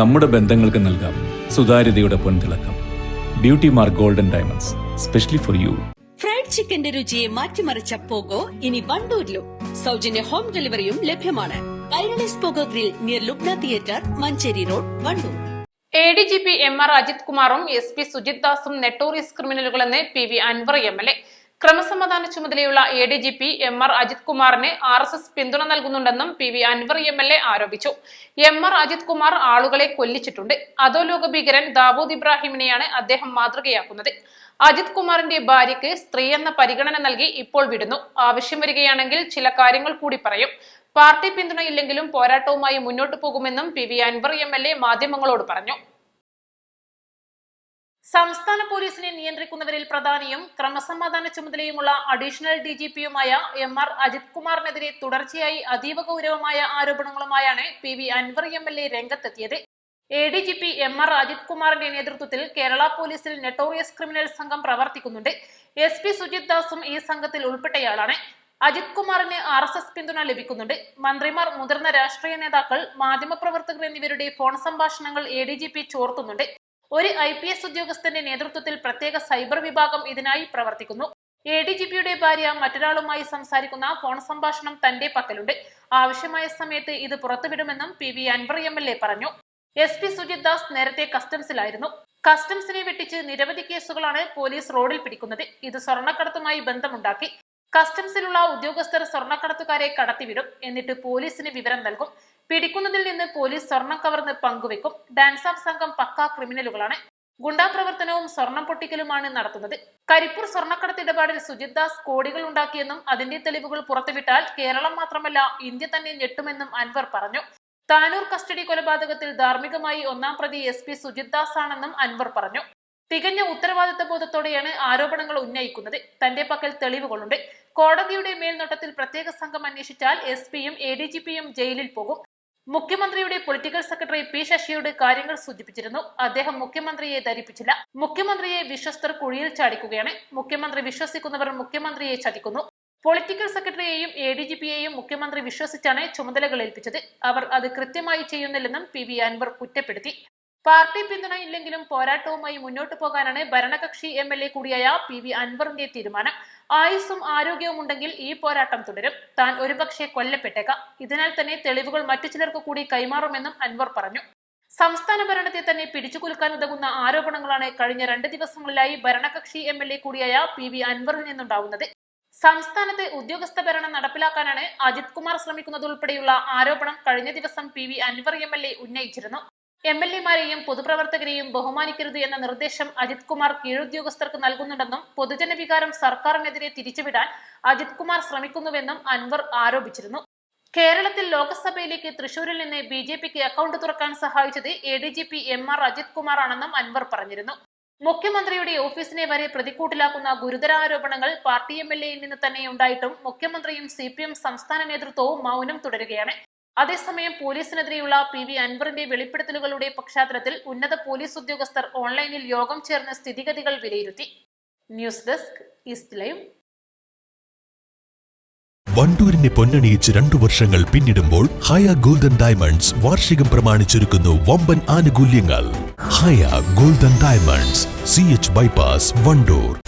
നമ്മുടെ ബന്ധങ്ങൾക്ക് നൽകാം സുതാര്യതയുടെ പൊൻതിളക്കം. Beauty mark golden diamonds specially for you fried ചിക്കന്റെ രുചിയെ മാറ്റിമറിച്ച പോകോ ഇനി വണ്ടൂരിലും. സൗജന്യ ഹോം ഡെലിവറിയും ലഭ്യമാണ്. Kairali's pogo grill near Lubna theatre Manjeri road Wandoor. A D G P M R Ajith കുമാറും എസ് പി സുജിത് ദാസും notorious ക്രിമിനലുകളെന്ന് P V Anvar M L A. ക്രമസമാധാന ചുമതലയുള്ള A D G P M R Ajith കുമാറിന് R S S പിന്തുണ നൽകുന്നുണ്ടെന്നും P V Anvar M L A ആരോപിച്ചു. M R Ajith Kumar ആളുകളെ കൊല്ലിച്ചിട്ടുണ്ട്. അധോലോക ഭീകരൻ ദാവൂദ് ഇബ്രാഹിമിനെയാണ് അദ്ദേഹം മാതൃകയാക്കുന്നത്. അജിത് കുമാറിന്റെ ഭാര്യയ്ക്ക് സ്ത്രീ എന്ന പരിഗണന നൽകി ഇപ്പോൾ വിടുന്നു. ആവശ്യം വരികയാണെങ്കിൽ ചില കാര്യങ്ങൾ കൂടി പറയും. പാർട്ടി പിന്തുണയില്ലെങ്കിലും പോരാട്ടവുമായി മുന്നോട്ടു പോകുമെന്നും P V Anvar M L A മാധ്യമങ്ങളോട് പറഞ്ഞു. സംസ്ഥാന പോലീസിനെ നിയന്ത്രിക്കുന്നവരിൽ പ്രധാനിയും ക്രമസമാധാന ചുമതലയുമുള്ള അഡീഷണൽ ഡി ജി പിയുമായ എം ആർ അജിത് കുമാറിനെതിരെ തുടർച്ചയായി അതീവ ഗൗരവമായ ആരോപണങ്ങളുമായാണ് P V Anvar M L A രംഗത്തെത്തിയത്. A D G P M R Ajith കുമാറിന്റെ നേതൃത്വത്തിൽ കേരള പോലീസിൽ നെട്ടോറിയസ് ക്രിമിനൽ സംഘം പ്രവർത്തിക്കുന്നുണ്ട്. എസ് പി സുജിത് ദാസും ഈ സംഘത്തിൽ ഉൾപ്പെട്ടയാളാണ്. അജിത് കുമാറിന് ആർ എസ് എസ് പിന്തുണ ലഭിക്കുന്നുണ്ട്. മന്ത്രിമാർ മുതിർന്ന രാഷ്ട്രീയ നേതാക്കൾ മാധ്യമപ്രവർത്തകർ എന്നിവരുടെ ഫോൺ സംഭാഷണങ്ങൾ എ ഡി ജി പി ചോർത്തുന്നുണ്ട്. ഒരു ഐ പി എസ് ഉദ്യോഗസ്ഥന്റെ നേതൃത്വത്തിൽ പ്രത്യേക സൈബർ വിഭാഗം ഇതിനായി പ്രവർത്തിക്കുന്നു. എ ഡി ജി പിയുടെ ഭാര്യ മറ്റൊരാളുമായി സംസാരിക്കുന്ന ഫോൺ സംഭാഷണം തന്റെ പക്കലുണ്ട്. ആവശ്യമായ സമയത്ത് ഇത് പുറത്തുവിടുമെന്നും P V Anvar M L A പറഞ്ഞു. എസ് പി സുജിത് ദാസ് നേരത്തെ കസ്റ്റംസിലായിരുന്നു. കസ്റ്റംസിനെ വെട്ടിച്ച് നിരവധി കേസുകളാണ് പോലീസ് റോഡിൽ പിടിക്കുന്നത്. ഇത് സ്വർണക്കടത്തുമായി ബന്ധമുണ്ടാക്കി. കസ്റ്റംസിലുള്ള ഉദ്യോഗസ്ഥർ സ്വർണക്കടത്തുകാരെ കടത്തിവിടും. എന്നിട്ട് പോലീസിന് വിവരം നൽകും. പിടിക്കുന്നതിൽ നിന്ന് പോലീസ് സ്വർണം കവർന്ന് പങ്കുവെക്കും. ഡാൻസ് ഓഫ് സംഘം പക്കാ ക്രിമിനലുകളാണ്. ഗുണ്ടാ പ്രവർത്തനവും സ്വർണം പൊട്ടിക്കലുമാണ് നടത്തുന്നത്. കരിപ്പൂർ സ്വർണക്കടത്ത് ഇടപാടിൽ സുജിത് ദാസ് കോടികൾ ഉണ്ടാക്കിയെന്നും അതിന്റെ തെളിവുകൾ പുറത്തുവിട്ടാൽ കേരളം മാത്രമല്ല ഇന്ത്യ തന്നെ ഞെട്ടുമെന്നും അൻവർ പറഞ്ഞു. താനൂർ കസ്റ്റഡി കൊലപാതകത്തിൽ ധാർമ്മികമായി ഒന്നാം പ്രതി എസ് പി സുജിത് ദാസ് ആണെന്നും അൻവർ പറഞ്ഞു. തികഞ്ഞ ഉത്തരവാദിത്ത ബോധത്തോടെയാണ് ആരോപണങ്ങൾ ഉന്നയിക്കുന്നത്. തന്റെ പക്കൽ തെളിവുകളുണ്ട്. കോടതിയുടെ മേൽനോട്ടത്തിൽ പ്രത്യേക സംഘം അന്വേഷിച്ചാൽ എസ് പിയും എ ഡി ജി പിയും ജയിലിൽ പോകും. മുഖ്യമന്ത്രിയുടെ പൊളിറ്റിക്കൽ സെക്രട്ടറി പി ശശിയുടെ കാര്യങ്ങൾ സൂചിപ്പിച്ചിരുന്നു. അദ്ദേഹം മുഖ്യമന്ത്രിയെ ധരിപ്പിച്ചില്ല. മുഖ്യമന്ത്രിയെ വിശ്വസ്തർ കുഴിയിൽ ചാടിക്കുകയാണ്. മുഖ്യമന്ത്രി വിശ്വസിക്കുന്നവർ മുഖ്യമന്ത്രിയെ ചതിക്കുന്നു. പൊളിറ്റിക്കൽ സെക്രട്ടറിയെയും എ ഡി ജി പിയെയും മുഖ്യമന്ത്രി വിശ്വസിച്ചാണ് ചുമതലകൾ ഏൽപ്പിച്ചത്. അവർ അത് കൃത്യമായി ചെയ്യുന്നില്ലെന്നും പി വി അൻവർ കുറ്റപ്പെടുത്തി. പാർട്ടി പിന്തുണ ഇല്ലെങ്കിലും പോരാട്ടവുമായി മുന്നോട്ടു പോകാനാണ് ഭരണകക്ഷി എം എൽ എ കൂടിയായ പി വി അൻവറിന്റെ തീരുമാനം. ആയുസ്സും ആരോഗ്യവും ഉണ്ടെങ്കിൽ ഈ പോരാട്ടം തുടരും. താൻ ഒരുപക്ഷെ കൊല്ലപ്പെട്ടേക്കാം. ഇതിനാൽ തന്നെ തെളിവുകൾ മറ്റു ചിലർക്ക് കൂടി കൈമാറുമെന്നും അൻവർ പറഞ്ഞു. സംസ്ഥാന ഭരണത്തെ തന്നെ പിടിച്ചുകുലുക്കാൻ ഉതകുന്ന ആരോപണങ്ങളാണ് കഴിഞ്ഞ രണ്ട് ദിവസങ്ങളിലായി ഭരണകക്ഷി എം എൽ എ കൂടിയായ പി വി അൻവറിൽ നിന്നുണ്ടാവുന്നത്. സംസ്ഥാനത്തെ ഉദ്യോഗസ്ഥ ഭരണം നടപ്പിലാക്കാനാണ് അജിത് കുമാർ ശ്രമിക്കുന്നതുൾപ്പെടെയുള്ള ആരോപണം കഴിഞ്ഞ ദിവസം P V Anwar M L A ഉന്നയിച്ചിരുന്നു. എം എൽ എമാരെയും പൊതുപ്രവർത്തകരെയും ബഹുമാനിക്കരുത് എന്ന നിർദ്ദേശം അജിത് കുമാർ കീഴുദ്യോഗസ്ഥർക്ക് നൽകുന്നുണ്ടെന്നും പൊതുജനവികാരം സർക്കാരിനെതിരെ തിരിച്ചുവിടാൻ അജിത് കുമാർ ശ്രമിക്കുന്നുവെന്നും അൻവർ ആരോപിച്ചിരുന്നു. കേരളത്തിൽ ലോക്സഭയിലേക്ക് തൃശൂരിൽ നിന്ന് ബി ജെ പിക്ക് അക്കൗണ്ട് തുറക്കാൻ സഹായിച്ചത് A D G P M R Ajith Kumar ആണെന്നും അൻവർ പറഞ്ഞിരുന്നു. മുഖ്യമന്ത്രിയുടെ ഓഫീസിനെ വരെ പ്രതിക്കൂട്ടിലാക്കുന്ന ഗുരുതര ആരോപണങ്ങൾ പാർട്ടി എം എൽ എയിൽ നിന്ന് തന്നെ ഉണ്ടായിട്ടും മുഖ്യമന്ത്രിയും സി പി എം സംസ്ഥാന നേതൃത്വവും മൗനം തുടരുകയാണ്. അതേസമയം പോലീസിനെതിരെയുള്ള പി വി അൻവറിന്റെ വെളിപ്പെടുത്തലുകളുടെ പശ്ചാത്തലത്തിൽ ഉന്നത പോലീസ് ഉദ്യോഗസ്ഥർ ഓൺലൈനിൽ യോഗം ചേർന്ന് സ്ഥിതിഗതികൾ വിലയിരുത്തി. News desk east live. വണ്ടൂരിനെ പൊന്നണിയിച്ച് രണ്ടു വർഷങ്ങൾ പിന്നിടുമ്പോൾ ഹയ ഗോൾഡൻ ഡയമണ്ട്സ് വാർഷികം പ്രമാണിച്ചൊരുക്കുന്നു വമ്പൻ ആനുകൂല്യങ്ങൾ. Haya golden diamonds C H bypass Wandoor.